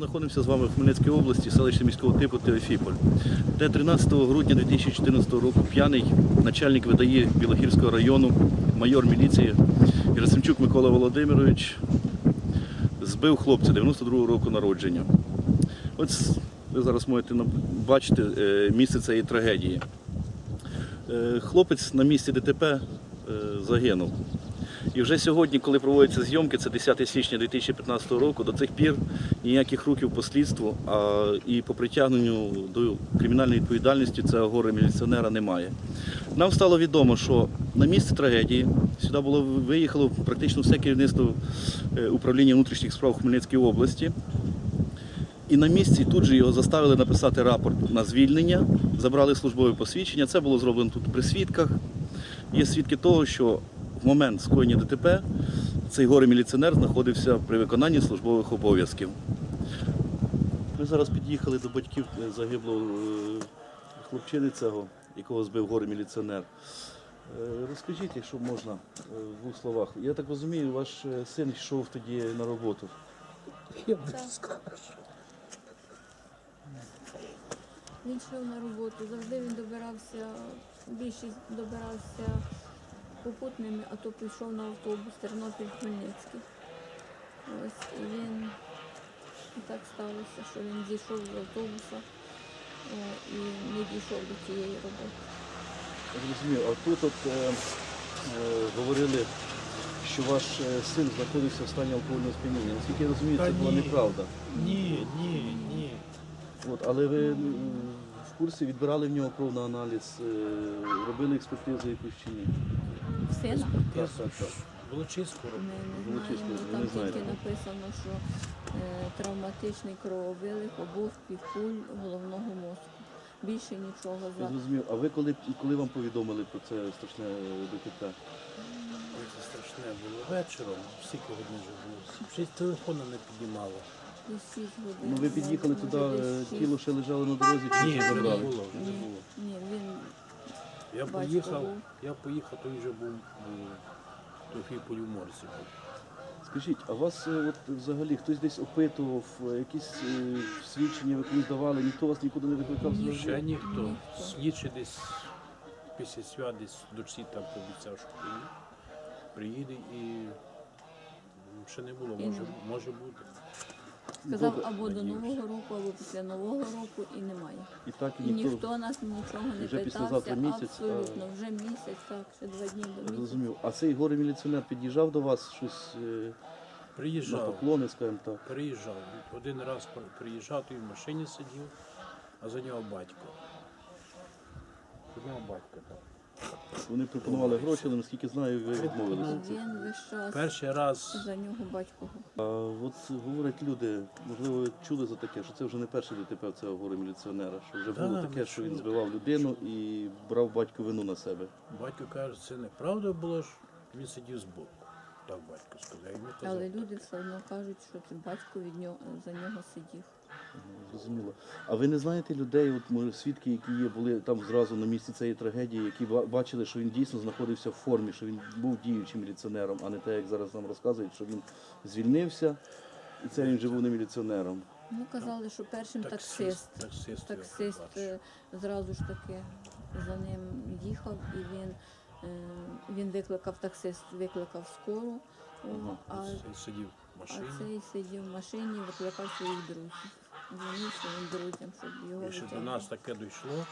знаходимося з вами в Хмельницькій області, селище міського типу Теофіполь, де 13 грудня 2014 року п'яний начальник видає Білогірського району, майор міліції Герасимчук Микола Володимирович збив хлопця 92-го року народження. Ось ви зараз можете бачити е, місце цієї трагедії. Е, Хлопець на місці ДТП е, загинув. І вже сьогодні, коли проводяться зйомки, це 10 січня 2015 року, до цих пір ніяких рухів по слідству а і по притягненню до кримінальної відповідальності цього горе міліціонера немає. Нам стало відомо, що на місце трагедії сюди було виїхало практично все керівництво е, управління внутрішніх справ Хмельницької області. І на місці тут же його заставили написати рапорт на звільнення, забрали службове посвідчення. Це було зроблено тут при свідках. Є свідки того, що в момент скоєння ДТП цей горе міліціонер знаходився при виконанні службових обов'язків. Ми зараз під'їхали до батьків е, загиблого е, хлопчини цього, якого збив горе міліціонер. Е, Розкажіть, якщо можна, в двох словах. Я так розумію, ваш син йшов тоді на роботу. Я не скажу. Він йшов на роботу, завжди він добирався, більшість добирався попутними, а то пішов на автобус Тернопіль-Хмельницький. Ось і він і так сталося, що він зійшов з автобуса о, і не дійшов до цієї роботи. Розумію, а тут от е, е, говорили, що ваш е, син знаходився в стані алкогольного сп'яніння. Наскільки я розумію, Та це була ні. неправда. Ні, ні, ні. От, але ви м, в курсі відбирали в нього кров на аналіз, е, робили експертизу якусь чи ні? Сина. Волочиську ми не знаємо, там тільки написано, що е, травматичний крововилих обох півкуль головного мозку. Більше нічого Я за зрозумів. А ви коли, коли вам повідомили про це страшне е, ДТП? Ой, Це страшне було. Вечором, скільки годин вже було. Ще й телефону не піднімало. десь 6 годин. Ну ви під'їхали може, туди, десь е, шість. тіло ще лежало на дорозі, чи Ні, вже не забрали? було, вже не Ні, було. ні, він Я Батько поїхав, був. я поїхав, той вже був у Тофіполі в морці. був. Скажіть, а вас е, от взагалі хтось десь опитував, е, якісь е, свідчення ви комусь давали, ніхто вас нікуди не викликав Ні. Ще ніхто. Ніхто. Слідчий десь після свят десь дочці там пообіцяв, що приїде. Приїде і ще не було, може, може бути. Сказав або до надіюсь. Нового року, або після Нового року і немає. І так і І ніхто, ніхто нас нічого не Вже питався. післязавтра місяць, Абсолютно, вже місяць, так, ще два дні до місяця. зрозумів. А цей горе міліціонер під'їжджав до вас щось е, на Приїжджав. поклони, скажімо так. Приїжджав. Один раз при- приїжджав, той в машині сидів, а за нього батько. За нього батько так. Вони пропонували гроші, але наскільки знаю, ви відмовилися. Він час Перший раз за нього батько. А от говорять люди, можливо, ви чули за таке, що це вже не перше ДТП цього горе міліціонера, що вже Да, було таке, що він збивав людину і брав батьку вину на себе. батько каже, це неправда було ж, він сидів збоку. Так батько сказав. Я йому казав. Але люди все одно кажуть, що це батько від нього за нього сидів. Зрозуміло. А ви не знаєте людей, от може свідки, які є, були там зразу на місці цієї трагедії, які ба- бачили, що він дійсно знаходився в формі, що він був діючим міліціонером, а не те, як зараз нам розказують, що він звільнився, і це він вже був не міліціонером. Ну, казали, що першим таксист. Таксист, Таксист е, зразу ж таки за ним їхав і він, е, він викликав таксист, викликав скору, о, Ага. а. Сидів в а машині. цей сидів в машині, викликав своїх друзів. Дзвонив друзям, щоб його І що до нас таке дійшло,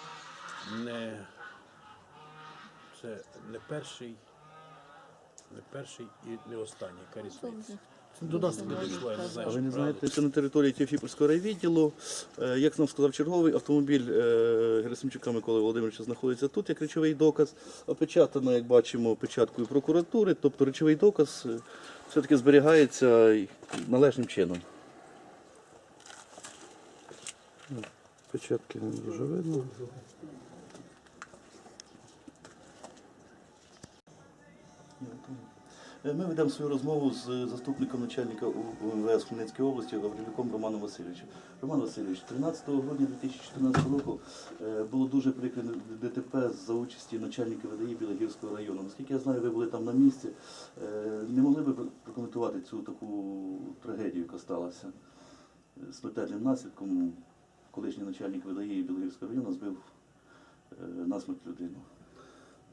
не, це не перший, не перший і не останній То До нас таке дійшло, я не знаю. А ви не що знаєте, це на території Теофіпольського райвідділу. Е, Як нам сказав черговий, автомобіль е, Герасимчука Миколи Володимировича знаходиться тут як речовий доказ. Опечатано, як бачимо, печаткою прокуратури. Тобто речовий доказ е, все-таки зберігається належним чином. Печатки не дуже видно. Е, Ми ведемо свою розмову з заступником начальника УМВС Хмельницької області Гаврилюком Романом Васильовичем. Роман Васильович, 13 грудня 2014 року е, було дуже прикре ДТП за участі начальника ВДІ Білогірського району. Наскільки я знаю, ви були там на місці. Е, Не могли би прокоментувати цю таку трагедію, яка сталася? е, смертельним наслідком колишній начальник ВДІ Білогірського району збив е, насмерть людину.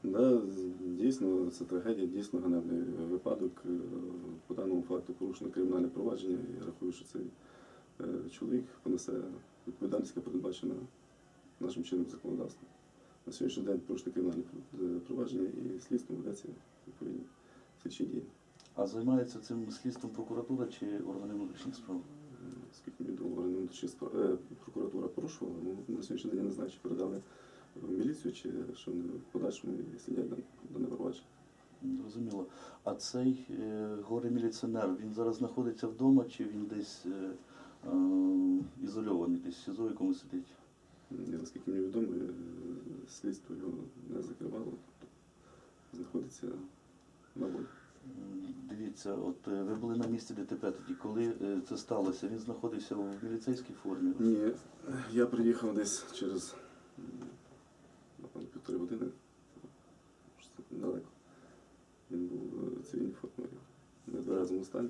Да, дійсно, це трагедія, дійсно ганебний випадок. Е, По даному факту порушено кримінальне провадження. Я рахую, що цей е, чоловік понесе відповідальність, яка передбачена нашим чинним законодавством. На сьогоднішній день порушено кримінальне провадження і слідством ведеться відповідні слідчі дії. А займається цим слідством прокуратура чи органи внутрішніх справ? Скільки мені відомо, справ е, прокуратура порушувала, ну на сьогоднішній день я не знаю, чи передали в міліцію, чи що вони в подальшому слідять дане- дане провадження. Зрозуміло. А цей е, горе-міліціонер, він зараз знаходиться вдома чи він десь е, е, ізольований, десь в СІЗО якомусь сидить? Я, наскільки мені відомо, е, слідство його не закривало, тобто знаходиться на волі. Дивіться, от е, ви були на місці ДТП тоді, коли е, це сталося, він знаходився в міліцейській формі. Ні, я приїхав десь через напевно, півтори години, далеко. Він був в цивільній формі, не в тверезому стані.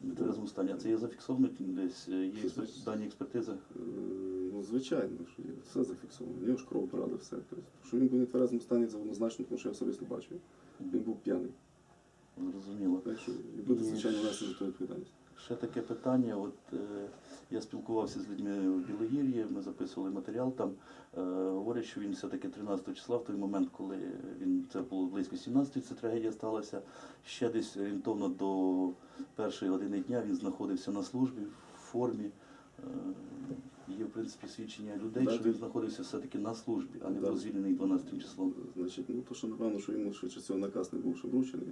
В тверезому стані. А це є зафіксовано десь, е, є експер- дані експертизи? Е, Ну, звичайно, що є, все зафіксовано. В нього ж кров брали, все. Тобто, що він був не в тверезому стані, це однозначно, тому що я особисто бачив. Він був п'яний. Зрозуміло. Так що і буде, звичайно, нести за ту відповідальність. Ще таке питання. От е, я спілкувався з людьми в Білогір'ї, ми записували матеріал там. Е, говорять, що він все-таки 13 числа, в той момент, коли він це було близько 17 ця трагедія сталася. Ще десь орієнтовно до першої години дня він знаходився на службі в формі. Е, є, в принципі, свідчення людей, Да, що він знаходився все-таки на службі, а не був звільнений 12 числом. Значить, ну то, що напевно, що йому швидше цього наказ не був ще вручений,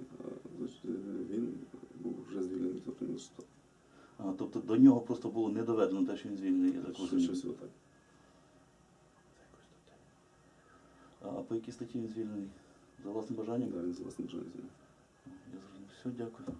він був вже звільнений з університету. А, тобто до нього просто було не доведено те, що він звільнений, я так Швидше розумію. всього так. А по якій статті він звільнений? За власним бажанням? Да, він за власним бажанням звільнений. Я зрозумів. Все, дякую.